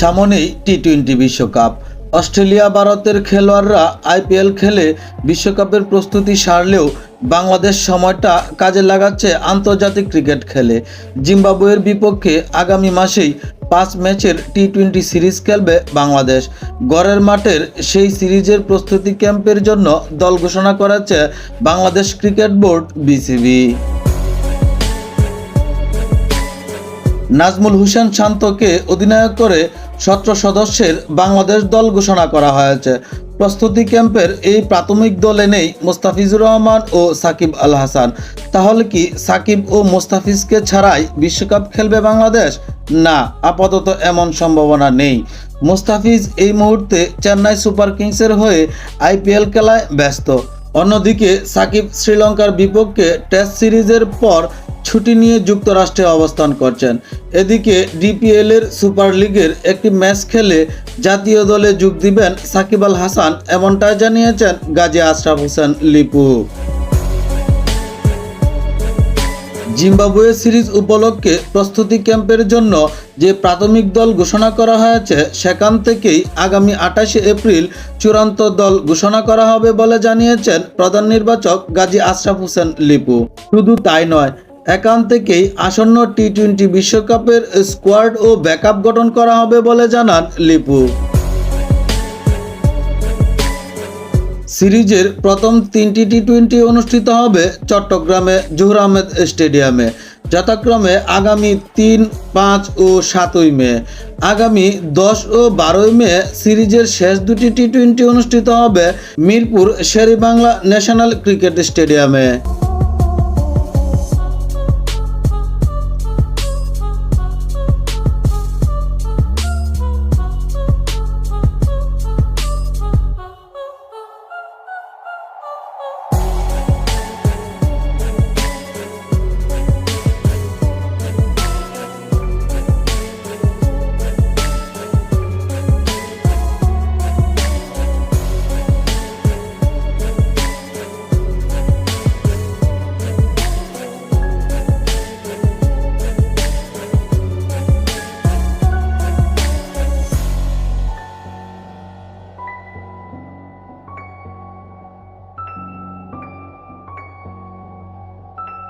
সামনেই T twenty বিশ্বকাপ। Australia, ভারতের খেলোয়াড়রা আইপিএল খেলে বিশ্বকাপের প্রস্তুতি সারলেও বাংলাদেশ সময়টা কাজে লাগাচ্ছে আন্তর্জাতিক ক্রিকেট খেলে। জিম্বাবুয়ের বিপক্ষে আগামী মাসেই পাঁচ ম্যাচের টি টোয়েন্টি সিরিজ খেলবে বাংলাদেশ। গড়ের মাঠের সেই সিরিজের প্রস্তুতি ক্যাম্পের জন্য দল ঘোষণা করেছে Bangladesh cricket board BCB. Najmul Hossain শান্তকে অধিনায়ক করে সতেরো সদস্যের বাংলাদেশ দল ঘোষণা করা হয়েছে। প্রস্তুতি ক্যাম্পের এই প্রাথমিক দলে নেই মোস্তাফিজুর রহমান ও সাকিব আল হাসান। তাহলে কি সাকিব ও মোস্তাফিজকে ছাড়াই বিশ্বকাপ খেলবে বাংলাদেশ? না, আপাতত এমন সম্ভাবনা নেই। মোস্তাফিজ এই মুহূর্তে চেন্নাই সুপার কিংসের হয়ে আইপিএল খেলায় ব্যস্ত। অন্যদিকে সাকিব শ্রীলঙ্কার বিপক্ষে টেস্ট সিরিজের পর ছুটি নিয়ে যুক্তরাষ্ট্রে অবস্থান করছেন। এদিকে ডিপিএল এর সুপার লিগের একটি ম্যাচ খেলে জাতীয় দলে যোগ দিবেন সাকিব আল হাসান, এমনটাই জানিয়েছেন গাজী আশরাফ হোসেন লিপু। জিম্বাবুয়ে সিরিজ উপলক্ষে প্রস্তুতি ক্যাম্পের জন্য যে প্রাথমিক দল ঘোষণা করা হয়েছে, সেখান থেকেই আগামী আঠাশে এপ্রিল চূড়ান্ত দল ঘোষণা করা হবে বলে জানিয়েছেন প্রধান নির্বাচক গাজী আশরাফ হোসেন লিপু। শুধু তাই নয় এখান থেকেই আসন্ন টি টোয়েন্টি বিশ্বকাপের স্কোয়াড ও ব্যাকআপ গঠন করা হবে বলে জানান লিপু। সিরিজের প্রথম তিনটি টি টোয়েন্টি অনুষ্ঠিত হবে চট্টগ্রামে জহুর আহমেদ স্টেডিয়ামে। যথাক্রমে আগামী তিন, পাঁচ ও সাতই মে। আগামী দশ ও বারোই মে সিরিজের শেষ দুটি টি টোয়েন্টি অনুষ্ঠিত হবে মিরপুর শেরিবাংলা ন্যাশনাল ক্রিকেট স্টেডিয়ামে।